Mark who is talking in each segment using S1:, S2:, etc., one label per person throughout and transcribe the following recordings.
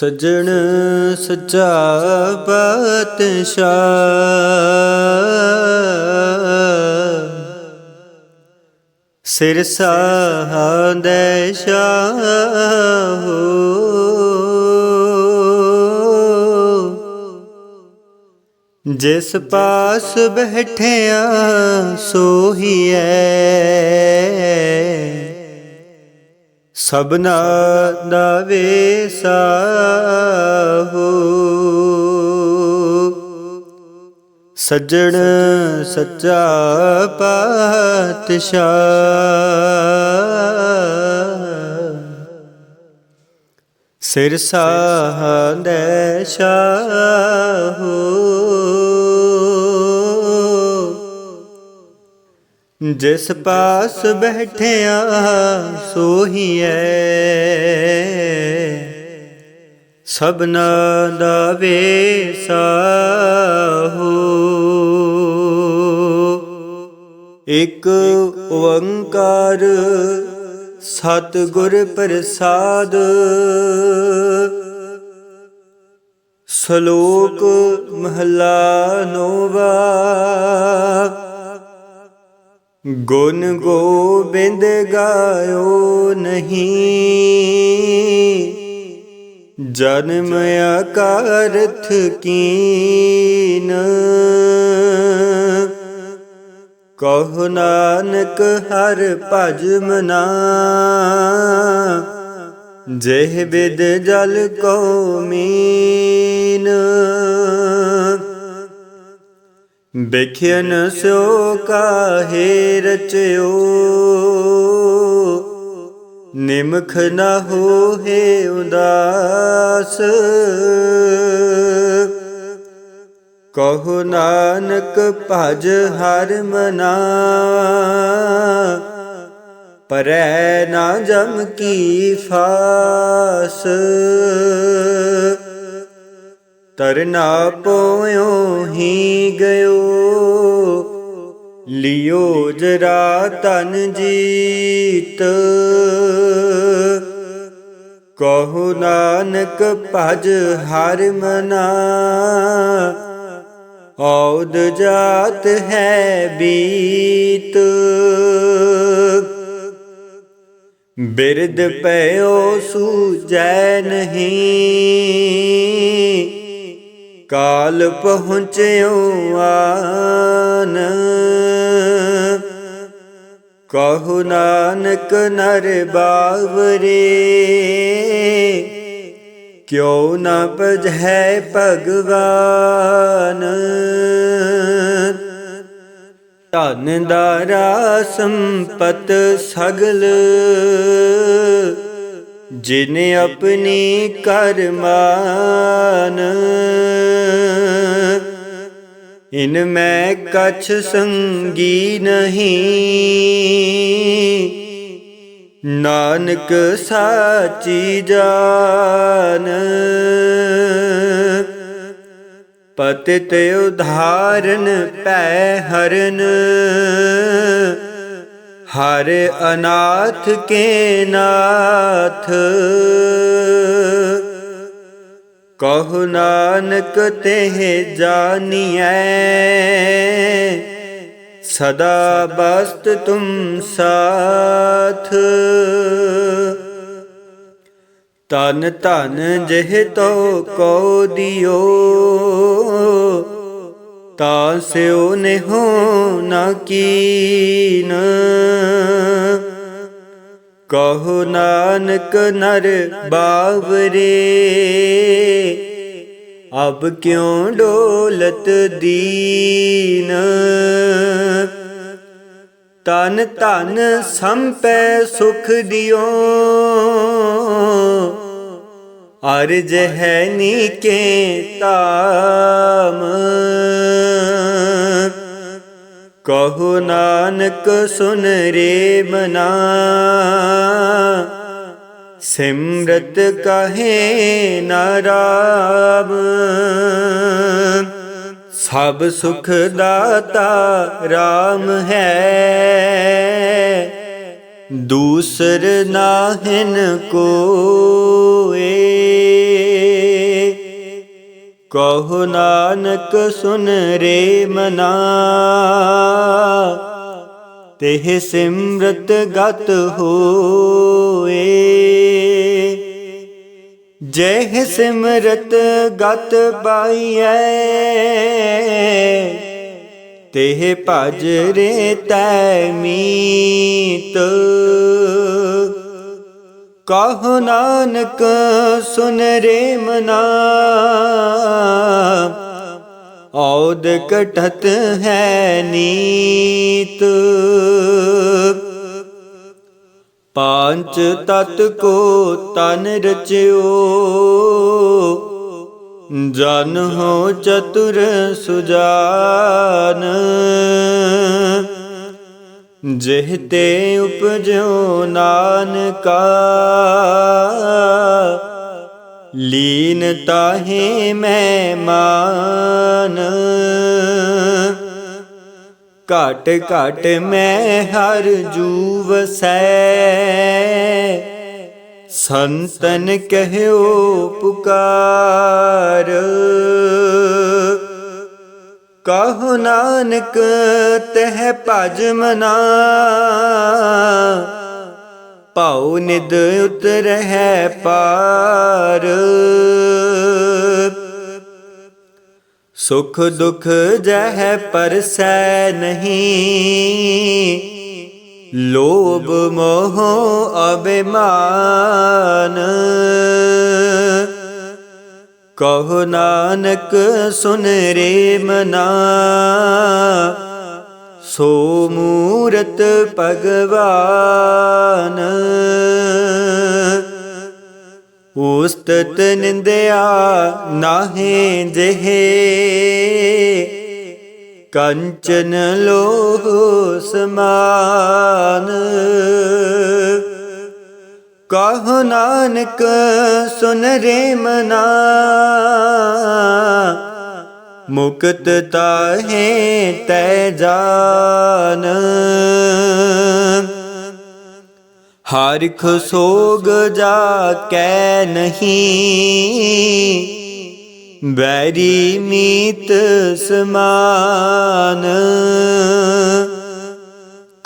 S1: ਸਜਣ ਸੱਚਾ ਪਾਤਸ਼ਾਹ ਸਿਰ ਸਾਹੰਦੇ ਸ਼ਾਹੋ। ਜਿਸ ਪਾਸ ਬੈਠਿਆ ਸੋਹੀਐ। ਸਭਨਾ ਦਾ ਵੇਸਾਹੋ ਸੱਜਣ ਸੱਚਾ ਪਾਤਸ਼ਾਹ। ਸਿਰ ਸ਼ਾਹੋ ਜਿਸ ਪਾਸ ਬੈਠਿਆ ਸੋਹੀਐ। ਸਭਨਾ ਦਾ ਵੇਸਾਹੋ ਇਕ ਓੰਕਾਰ ਸਤਿਗੁਰ ਪ੍ਰਸਾਦ। ਸ਼ਲੋਕ ਮਹਲਾ ਨੋਵਾ। ਗੁਣ ਗੋਬਿੰਦ ਗਾਇਓ ਨਹੀਂ। ਜਨਮ ਅਕਾਰਥ ਕੀਨ। ਕਹੁ ਨਾਨਕ ਹਰ ਭਜ ਮਨਾ। ਜਿਹ ਬਿਦ ਜਲ ਕੋ ਮੀਨ। ਬਿਖਿਆਨ ਸੋ ਕਾਹੇ ਰਚਿਓ। ਨਿਮਖ ਨਾ ਹੋਏ ਉਦਾਸ। ਕਹੋ ਨਾਨਕ ਭਜ ਹਰ ਮਨਾ। ਪਰੈ ਨਾ ਜਮ ਕੀ ਫਾਸ। ਤਰਨਾ ਪੋਇਓ ਹੀ ਗਇਓ। ਲਿਓ ਜਰਾ ਤਨ ਜੀਤ। ਕਹੋ ਨਾਨਕ ਭਜ ਹਰ ਮਨਾ। ਔਦ ਜਾਤ ਹੈ ਬੀਤ। ਬਿਰਦ ਪਇਓ ਸੂਜੈ ਨਹੀਂ। ਕਾਲ ਪਹੁੰਚਿਓ ਆਨ। ਕਹു ਨਾਨਕ ਨਰ ਬਾਵਰੇ, ਕਿਉ ਨ ਪਜੈ ਭਗਵਾਨ। ਧਨ ਦਾਰਾ ਸੰਪਤ ਸਗਲ ਜਿਨ ਆਪਣੀ ਕਰਮਾਨ, ਇਨ ਮੈਂ ਕਛ ਸੰਗੀ ਨਹੀਂ। ਨਾਨਕ ਸਾਚੀ ਜਾਨ, ਪਤਿਤ ਉਧਾਰਨ ਪੈ ਹਰਨ। ਹਰ ਅਨਾਥ ਕੇ ਨਾਥ। ਕਹੁ ਨਾਨਕ ਤੇ ਜਾਨੀਐ। ਸਦਾ ਬਸਤ ਤੁਮ ਸਾਥ। ਤਨ ਧਨ ਜਿਹ ਤੋ ਕੋ ਦਿਓ। ਤਾਂ ਨੇ ਹੋ ਨਾ ਕੀਨ। ਕਹੋ ਨਾਨਕ ਨਰ ਬਾਵਰੇ, ਅਬ ਕਿਉ ਡੋਲਤ ਦੀਨ? ਤਨ ਤਨ ਸੰਪੈ ਸੁਖ ਦਿਓ ਅਰਜ ਹੈ ਨੀਕੇ ਤਾਮ। ਕਹੋ ਨਾਨਕ ਸੁਨ ਰੇ ਮਨਾ। ਸਿਮਰਤ ਕਹੇ ਨਾਰਾਮ ਸਭ ਸੁਖ ਦਾਤਾ RAM ਹੈ। ਦੂਸਰ ਨਾਹਿਨ ਕੋਏ ਕਹੋ ਨਾਨਕ ਸੁਨ ਰੇ ਮਨਾ। ਤਿਹ ਸਿਮਰਤ ਗਤ ਹੋਏ। ਜੈ ਸਿਮਰਤ ਗਤ ਪਾਈਐ, ਤਿਹ ਭਜ ਰੇ ਤੈ ਮੀਤ। ਕਹੋ ਨਾਨਕ ਸੁਨ ਰੇ ਮਨਾ। ਔਦ ਕਟਤ ਹੈ ਨੀਤ। ਪੰਜ ਤਤ ਕੋ ਤਨ ਰਚਿਓ। ਜਨ ਹੋ ਚਤੁਰ ਸੁਜਾਨ। ਜਿਹ ਤੇ ਉਪਜੋ ਨਾਨਕਾ, ਲੀਨ ਤਾਹੇ ਮੈਂ ਮਾਨ ਘਟ ਘਟ ਮੈਂ ਹਰ ਜੂ ਵਸੈ ਸੰਤਨ ਕਹਿਓ ਪੁਕਾਰ। ਕਹੋ ਨਾਨਕ, ਤਹ ਭਜ ਮਨਾ। ਭਾਉ ਨਿਦ ਉਤਰਹਿ ਪਾਰ। ਸੁਖ ਦੁਖ ਜਹ ਪਰਸੈ ਨਹੀਂ। ਲੋਭ ਮੋਹ ਅਬਿਮਾਨ ਕਹੋ ਨਾਨਕ, ਸੁਨ ਰੇ ਮਨਾ। ਸੋ ਮੂਰਤ ਭਗਵਾਨ। ਉਸਤਤ ਨਿੰਦਿਆ ਨਾਹੇ ਜਿਹੇ। ਕੰਚਨ ਲੋਹ ਸਮਾਨ। ਕਹ ਨਾਨਕ, ਸੁਨ ਰੇ ਮਨਾ। ਮੁਕਤ ਤਾਹੇ ਤੈ ਜਾਨ। ਹਰਿਖ ਸੋਗ ਜਾ ਕੈ ਨਹੀਂ ਬੈਰੀ ਮੀਤ ਸਮਾਨ।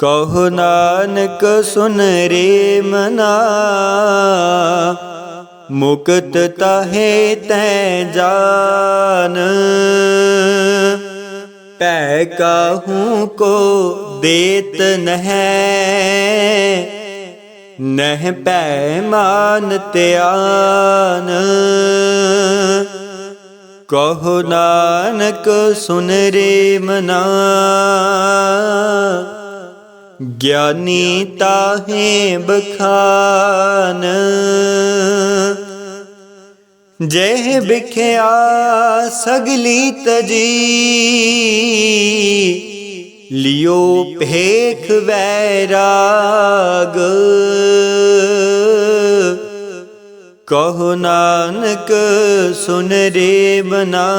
S1: ਕਹੋ ਨਾਨਕ ਸੁਨ ਰੇ ਮਨਾ, ਮੁਕਤ ਤਾਹੇ ਤੈ ਜਾਨ। ਪੈ ਕਾਹੂ ਕੋ ਦੇਤ ਨਹਿ ਨਹਿ ਪੈ ਮਾਨ ਧਿਆਨ। ਕਹੋ ਨਾਨਕ ਸੁਨ ਰੇ ਮਨਾ ਗਿਆਨੀ ਤਾਹੇ ਬਖਾਨ। ਜਹ ਬਿਖਿਆ ਸਗਲੀ ਤਜੀ, ਲਿਓ ਭੇਖ ਵੈਰਾਗ। ਕਹੋ ਨਾਨਕ ਸੁਨ ਰੇ ਬਨਾ।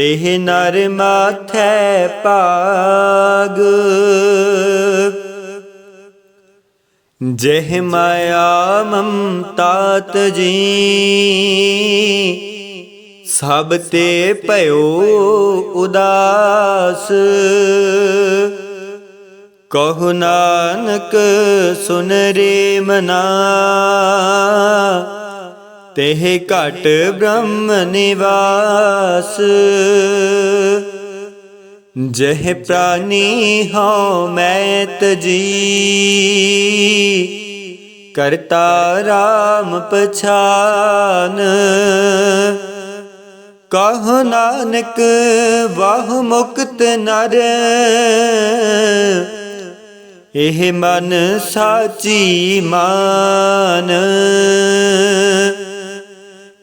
S1: ਤਿਹ ਨਰ ਮਾਥੈ ਭਾਗ। ਜਹ ਮਾਇਆ ਮਮਤਾ ਤਜੀ ਸਭ ਤੇ ਭਇਓ ਉਦਾਸ। ਕਹੋ ਨਾਨਕ ਸੁਨ ਰੇ ਮਨਾ ਤਿਹ ਘਟ ਬ੍ਰਹਮ ਨਿਵਾਸ। ਜਹ ਪ੍ਰਾਨੀ ਹਉ ਮੈਂ ਤਜੀ ਕਰਤਾ ਰਾਮ ਪਛਾਨ। ਕਹ ਨਾਨਕ, ਵਾਹ ਮੁਕਤ ਨਰ। ਇਹ ਮਨ ਸਾਚੀ ਮਾਨ।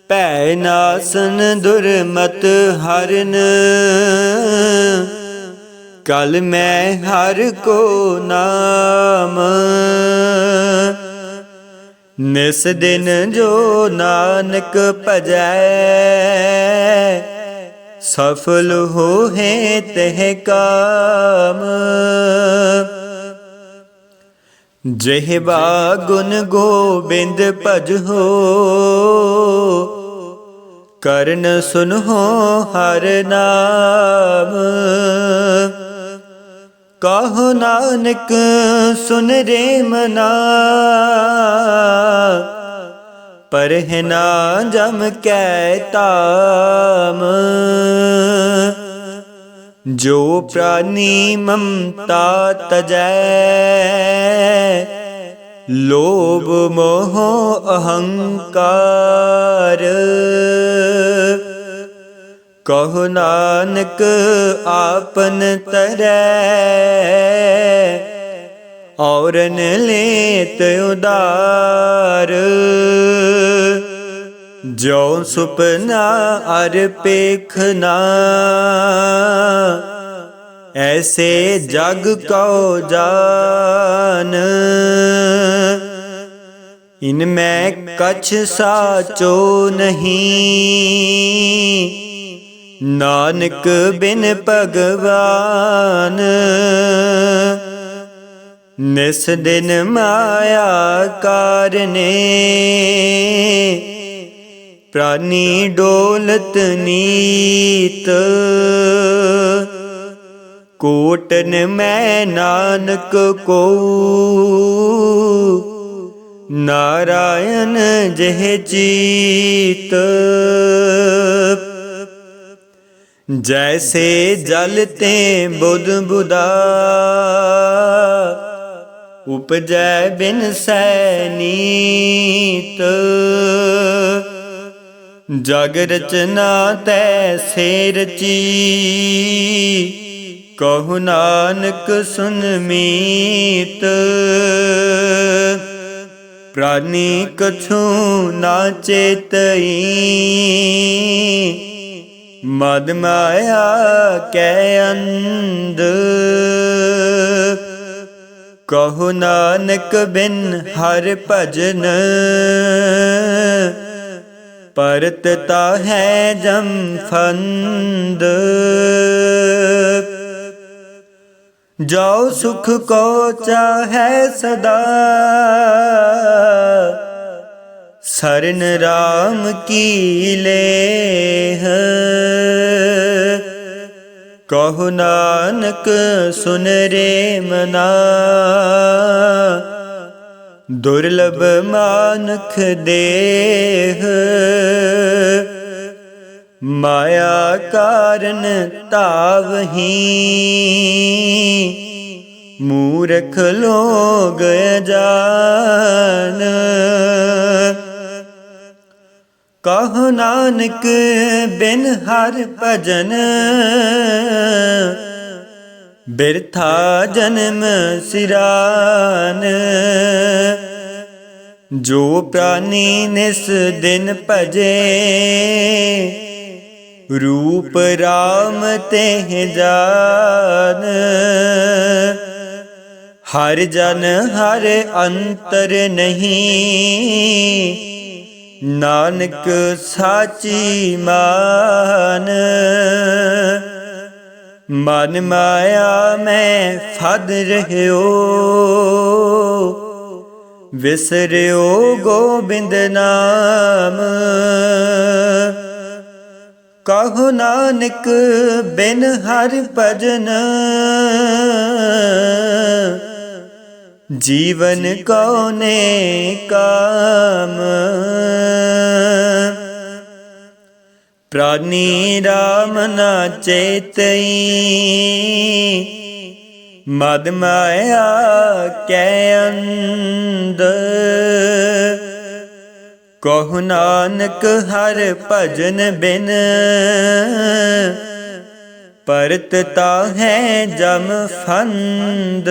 S1: ਭੈ ਨਾਸਨ ਦੁਰਮਤ ਹਰਨ। ਕਲ ਮੈਂ ਹਰ ਕੋ ਨਾਮ। ਨਿਸ ਦਿਨ ਜੋ ਨਾਨਕ ਭਜੈ, ਸਫਲ ਹੋਏ ਤਹਿ ਕਾਮ। ਜਿਹਵਾ ਗੁਣ ਗੋਬਿੰਦ ਭਜੋ ਕਰਨ ਸੁਨਹੁ ਹਰ ਨਾਮ। ਕਹੋ ਨਾਨਕ ਸੁਨ ਰੇ ਮਨਾ। ਪਰਹਿ ਨਾ ਜਮ ਕੈ ਤਾਮ। ਜੋ ਪ੍ਰਾਨੀ ਮਮਤਾ ਤਜੈ, ਲੋਭ ਮੋਹ ਅਹੰਕਾਰ। ਕਹੋ ਨਾਨਕ ਆਪਨ ਤਰੈ। ਔਰਨ ਲੇਤ ਉਦਾਰ। ਜੋ ਸੁਪਨਾ ਅਰ ਪੇਖਨਾ ਐਸੇ ਜਗ ਕਉ ਜਾਨ। ਇਨ ਮੈਂ ਕਛ ਸਾਚੋ ਨਹੀਂ। ਨਾਨਕ ਬਿਨ ਭਗਵਾਨ, ਨਿਸ ਦਿਨ ਮਾਇਆ ਕਾਰਨੇ, ਪ੍ਰਾਨੀ ਡੋਲਤ ਨੀਤ, ਕੋਟਨ ਮੈਂ ਨਾਨਕ ਕੋ, ਨਾਰਾਇਣ ਜਿਹ ਚੀਤ। ਜੈਸੇ ਜਲ ਤੇ ਬੁੱਧ ਬੁਦਾ ਉਪਜੈ ਬਿਨ ਸੈ ਨੀਤ ਜਗ ਰਚਨਾ ਤੈ ਸੇ ਰਚੀ ਕਹു ਨਾਨਕ ਸੁਨ ਮੀਤ ਮਦ ਮਾਇਆ ਕੈ ਅੰਧ। ਕਹੋ ਨਾਨਕ ਬਿਨ ਹਰ ਭਜਨ। ਪਰਤ ਤਾ ਹੈ ਜਮ ਫੰਦ। ਜਾਉ ਸੁਖ ਕੋ ਚਾਹੈ ਸਦਾ। ਸਰਨ ਰਾਮ ਕੀ ਲੇਹ? ਕਹੋ ਨਾਨਕ, ਸੁਨ ਰੇ ਮਨਾ। ਦੁਰਲਭ ਮਾਨਖ ਦੇਹ। ਮਾਇਆ ਕਾਰਨ ਤਾਵਹੀ ਮੂਰਖ ਲੋਗ ਜਾਨ ਕਹ ਨਾਨਕ, ਬਿਨ ਹਰ ਭਜਨ। ਬਿਰਥਾ ਜਨਮ ਸਿਰਾਨ। ਜੋ ਪ੍ਰਾਨੀ ਨਿਸ ਦਿਨ ਭਜੇ, ਰੂਪ ਰਾਮ ਤੇ ਜਾਨ। ਹਰ ਜਨ ਹਰ ਅੰਤਰ ਨਹੀਂ ਨਾਨਕ ਸਾਚੀ ਮਾਨ। ਮਨ ਮਾਇਆ ਮੈਂ ਫਦ ਰਹਿਓ। ਵਿਸਰਿਓ ਗੋਬਿੰਦ ਨਾਮ। ਕਹੋ ਨਾਨਕ ਬਿਨ ਹਰ ਭਜਨ। ਜੀਵਨ ਕਉਨੇ ਕਾਮ? ਪ੍ਰਾਨੀ ਰਾਮ ਨਾ ਚੇਤਈ। ਮਦ ਮਾਇਆ ਕੈ ਅੰਧ। ਕਹു ਨਾਨਕ ਹਰ ਭਜਨ ਬਿਨ। ਪਰਤ ਤਾ ਹੈ ਜਮ ਫੰਦ।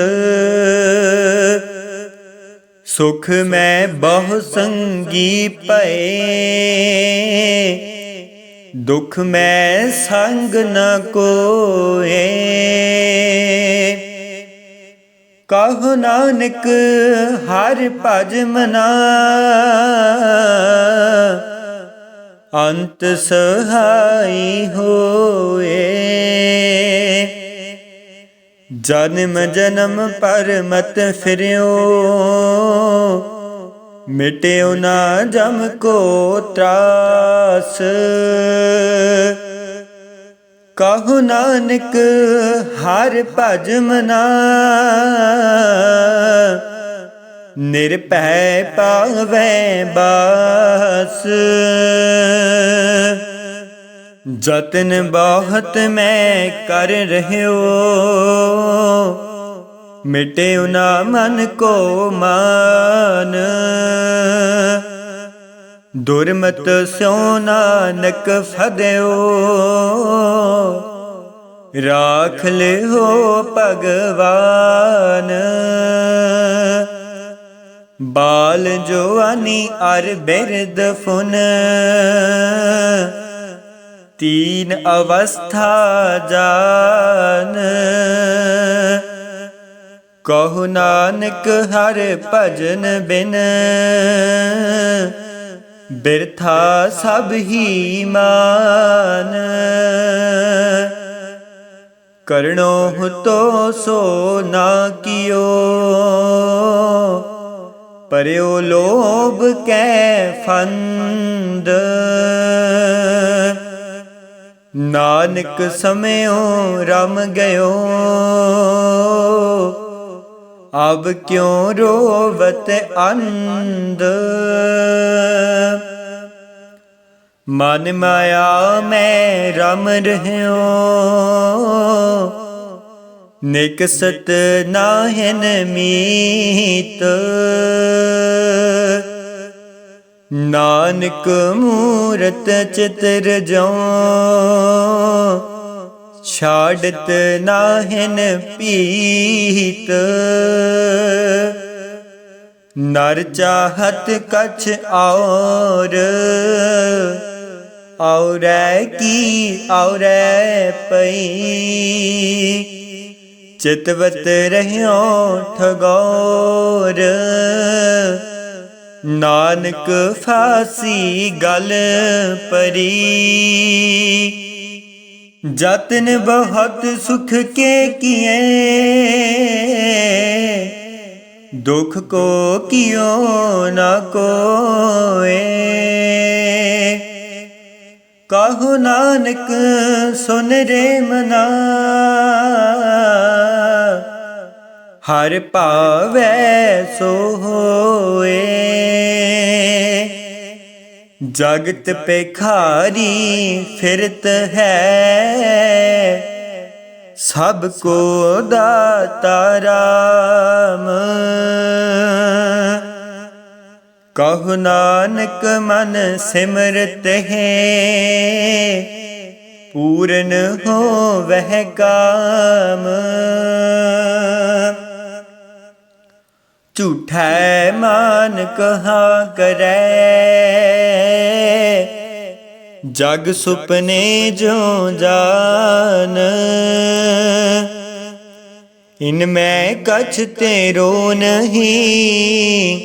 S1: ਸੁਖ ਮੈਂ ਬਹੁ ਸੰਗੀ ਪਏ ਦੁਖ ਮੈਂ ਸੰਗ ਨ ਕੋਏ। ਕਹ ਨਾਨਕ ਹਰ ਭਜ ਮਨਾ। ਅੰਤ ਸਹਾਈ ਹੋਏ। ਜਨਮ ਜਨਮ ਪਰ ਮਤ ਫਿਰਿਓ। ਮਿਟਿਓ ਨਾ ਜਮ ਕੋ ਤਰਾਸ। ਕਹੋ ਨਾਨਕ ਹਰ ਭਜ ਮਨਾ। ਨਿਰਭੈ ਪਾਵੈ ਬਾਸ। ਜਤਨ ਬਹੁਤ ਮੈਂ ਕਰ ਰਹਿਓ। ਮਿਟੇ ਨਾ ਮਨ ਕੋ ਮਾਨ। ਦੁਰਮਤ ਸਿਉ ਨਾਨਕ ਫਦਿਓ। ਰਾਖ ਲਿਓ ਭਗਵਾਨ। ਬਾਲ ਜਵਾਨੀ ਅਰ ਬਿਰਦ ਫੁਨ। ਤੀਨ ਅਵਸਥਾ ਜਾਨ। ਕਹੋ ਨਾਨਕ ਹਰ ਭਜਨ ਬਿਨ। ਬਿਰਥਾ ਸਭ ਹੀ ਮਾਨ। ਕਰਣੋ ਤੋ ਸੋ ਨਾ ਕਿਓ। ਪਰਿਓ ਲੋਭ ਕੈ ਫੰਦ। ਨਾਨਕ ਸਮਿਓ ਰਮ ਗਇਓ, ਅਬ ਕਿਉ ਰੋਵਤ ਅੰਧ। ਮਨ ਮਾਇਆ ਮੈਂ ਰਮ ਰਹਿਓ। ਨਿਕਸਤ ਨਾਹਿਨ ਮੀਤ। ਨਾਨਕ ਮੂਰਤ ਚਿਤਰ ਜੋ ਛਾੜਤ ਨਾਹਿਨ ਪੀਤ। ਨਰ ਚਾਹਤ ਕਛ ਔਰ, ਔਰੈ ਕੀ ਔਰੈ ਪਈ। ਚਿਤਵਤ ਰਹਿਓ ਠਗੋਰ। ਨਾਨਕ ਫਾਸੀ ਗਲ ਪਰੀ। ਜਤਨ ਬਹੁਤ ਸੁਖ ਕੇ ਕੀਏ। ਦੁਖ ਕੋ ਕਿਉ ਨਾ ਕੋਏ। ਕਹੋ ਨਾਨਕ ਸੁਨ ਰੇ ਮਨਾ। ਹਰ ਭਾਵੈ ਸੋ ਹੋਏ। ਜਗਤ ਪੇਖਾਰੀ ਫਿਰਤ ਹੈ। ਸਭ ਕੋ ਦਾਤਾ ਰਾਮ। ਕਹੋ ਨਾਨਕ ਮਨ ਸਿਮਰਤ ਹੈ। ਪੂਰਨ ਹੋਵਹਿ ਕਾਮ। ਝੂਠੈ ਮਾਨ ਕਹਾ ਕਰੈ? ਜਗ ਸੁਪਨੇ ਜੋ ਜਾਨ, ਇਨ ਮੈਂ ਕਛ ਤੇਰੋ ਨਹੀਂ।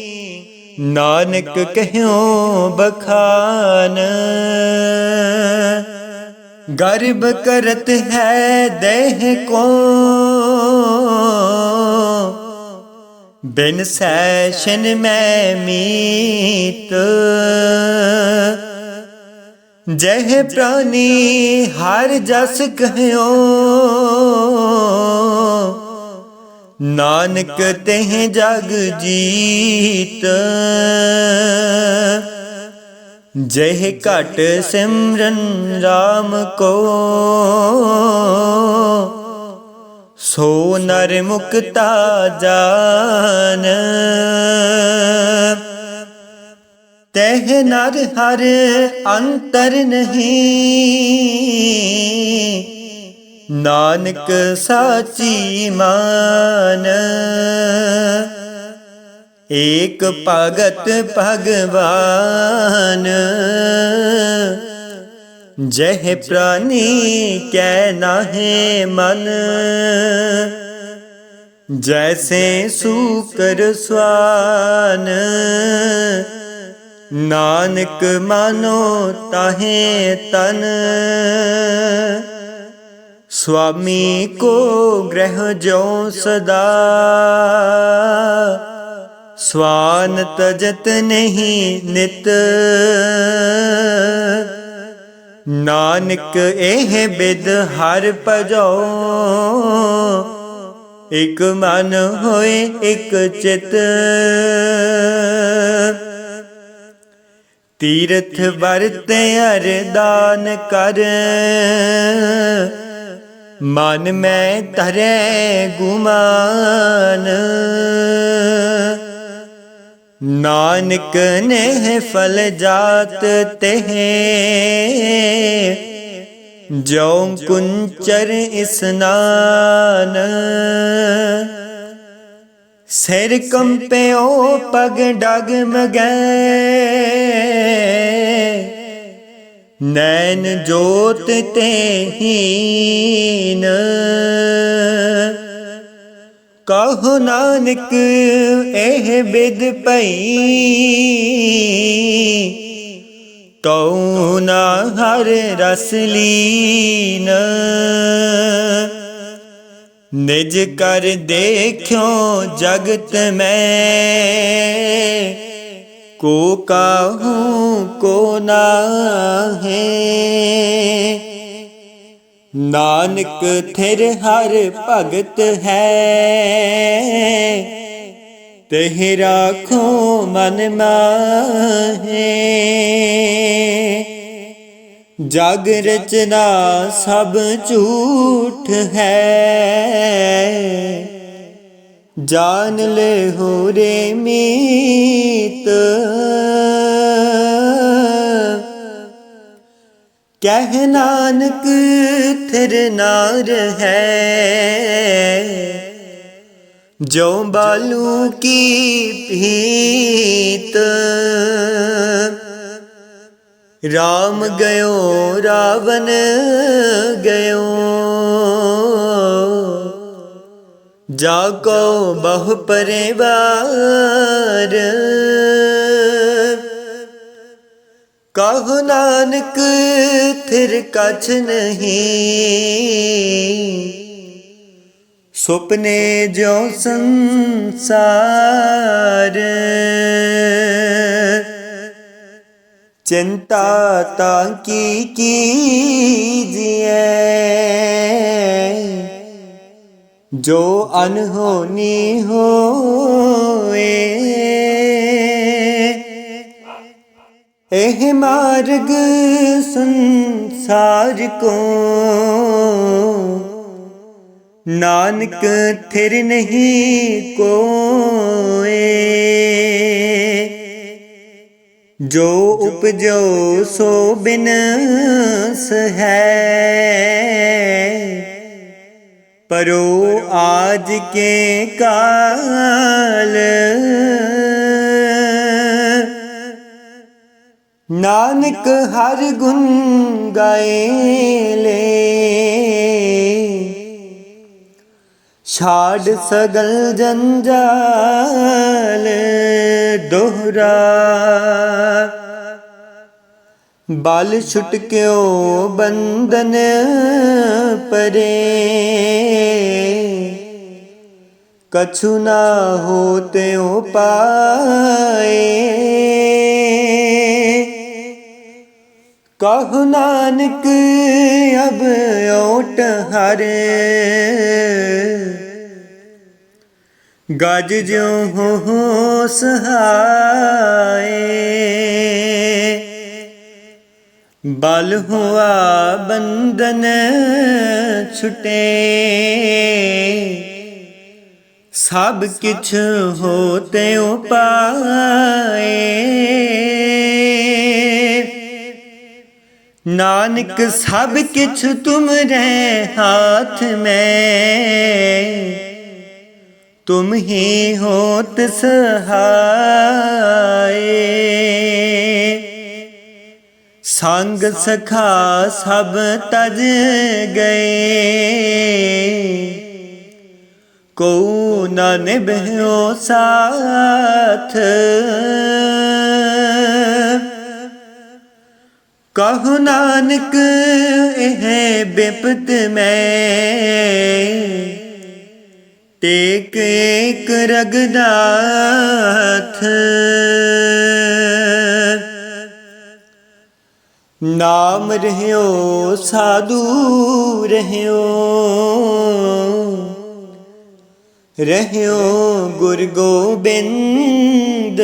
S1: ਨਾਨਕ ਕਹਿਓ ਬਖਾਨ, ਗਰਬ ਕਰਤ ਹੈ ਦੇਹ ਕੋ ਬਿਨ ਸੈਸ਼ਨ ਮੈਂ ਮੀਤ। ਜਹ ਪ੍ਰਾਨੀ ਹਰ ਜਸ ਕਹਿਓ। ਨਾਨਕ ਤਹ ਜਗ ਜੀਤ। ਜਹ ਘਟ ਸਿਮਰਨ RAM ਕੋ। ਸੋ ਨਰ ਮੁਕਤਾ ਜਾਨ। ਤਹ ਨਰ ਹਰ ਅੰਤਰ ਨਹੀਂ। ਨਾਨਕ ਸਾਚੀ ਮਾਨ। ਏਕ ਭਗਤ ਭਗਵਾਨ। ਜਹ ਪ੍ਰਾਨੀ ਕੈ ਨਾਹੇ ਮਨ। ਜੈਸੇ ਸੂਕਰ ਸਵਾਨ, ਨਾਨਕ ਮਾਨੋ ਤਾਹੇ ਤਨ। ਸੁਆਮੀ ਕੋ ਗ੍ਰਹਿ ਜੋ ਸਦਾ, ਸਵਾਨ ਤਜਤ ਨਹੀਂ ਨਿਤ। ਨਾਨਕ ਇਹ ਬਿਦ ਹਰ ਭਜੋ। ਇਕ ਮਨ ਹੋਏ, ਇਕ ਚਿਤ। ਤੀਰਥ ਵਰਤ ਅਰਦਾਨ ਕਰ। ਮਨ ਮੈਂ ਧਰੇ ਗੁਮਾਨ। ਨਾਨਕ ਨੇ ਫਲ ਜਾਤ ਤਹ। ਜੋ ਕੁੰਚਰ ਇਸਨਾਨ ਸਿਰ ਕੰਪਿਓ ਪਗ ਡਗ ਮਗੈ। ਨੈਣ ਜੋਤ ਤੇ ਹੀਨ ਕਹੋ ਨਾਨਕ, ਇਹ ਬਿਦ ਪਈ ਤਉ ਨਾ ਹਰ ਰਸ ਲੀਨ। ਨਿਜ ਕਰ ਦੇਖਿਓ ਜਗਤ ਮੈਂ। ਕੋ ਕਾਹੂ ਕੋ ਨਾਹੇ। ਨਾਨਕ ਥਿਰ ਹਰ ਭਗਤ ਹੈ। ਤਹਿ ਰਾਖੋ ਮਨ ਮਾਹੇ। ਜਗ ਰਚਨਾ ਸਭ ਝੂਠ ਹੈ। ਜਾਨ ਲੈ ਹੋ ਰੇ ਮੀਤ। ਕਹਿ ਨਾਨਕ ਥਿਰ ਨਾਰ ਹੈ ਜੋ ਬਾਲੂ ਕੀ ਭੀਤ, ਰਾਮ ਗਇਓ, ਰਾਵਣ ਗਇਓ। ਜਾ ਕੋ ਬਹੁ ਪਰਿਵਾਰ ਕਹੋ ਨਾਨਕ, ਫਿਰ ਕਛ ਨਹੀਂ। ਸੁਪਨੇ ਜੋ ਸੰਸਾਰ, ਚਿੰਤਾ ਤਾਂ ਕੀ ਕੀਜੀਏ ਜੋ ਅਨਹੋਨੀ ਹੋਏ ਇਹ ਮਾਰਗ ਸੰਸਾਰ ਕੋ। ਨਾਨਕ ਥਿਰ ਨਹੀਂ ਕੋਏ। ਜੋ ਉਪਜੋ ਸੋ ਬਿਨਸ ਹੈ ਪਰੋ ਆਜ ਕੇ ਕਾਲ ਨਾਨਕ ਹਰ ਗੁਣ ਗਾਏ ਲੈ। ਛਾੜ ਸਗਲ ਜੰਜਾਲ ਦੋਹਰਾ। ਬਲ ਛੁਟਕਿਓ ਬੰਧਨ ਪਰੇ। ਕਛੂ ਨਾ ਹੋਤੇ ਪਾਏ। ਕਹੁ ਨਾਨਕ, ਅਬ ਓਟ ਹਰੇ। ਗਜ ਜਿਉ ਹੋ ਸਹਾਏ। ਬਲ ਹੁਆ ਬੰਦਨ ਛੁਟੇ। ਸਭ ਕਿਛ ਹੋਤੇ ਉਪਾਏ। ਨਾਨਕ ਸਭ ਕਿਛ ਤੁਮਰੇ ਹਾਥ ਮੈਂ ਤੁਮ ਹੀ ਹੋਤ ਸਹਾਏ ਸੰਗ ਸਖਾ ਸਭ ਤਜ ਗਏ ਕੋ ਨਾ ਨਿਭਿਓ ਸਾਥ ਕਹੋ ਨਾਨਕ, ਇਹ ਬਿਪਤ ਮੈਂ। ਟੇਕ ਏਕ ਰਗਦਾਥ ਨਾਮ ਰਹਿਓ, ਸਾਧੂ ਰਹਿਓ। ਰਹਿਓ ਗੁਰ ਗੋਬਿੰਦ।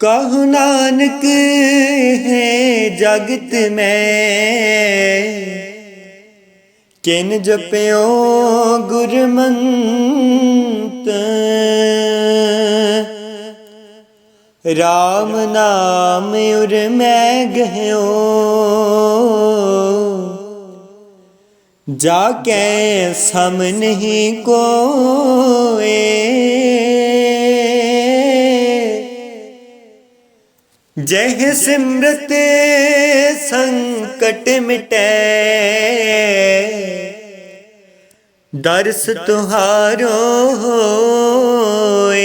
S1: ਕਹु ਨਾਨਕ ਹੈ ਜਗਤ ਮੈਂ? ਕਿਨ ਜਪਿਓ ਗੁਰਮੰਤ? ਰਾਮ ਨਾਮ ਉਰ ਮੈਂ ਗਹਿਓ। ਜਾ ਕੇ ਸਮ ਨਹੀਂ ਕੋਏ। ਜਹ ਸਿਮਰਤ ਸੰਕਟ ਮਿਟੈ ਦਰਸ ਤੁਹਾਰੋ ਹੋਏ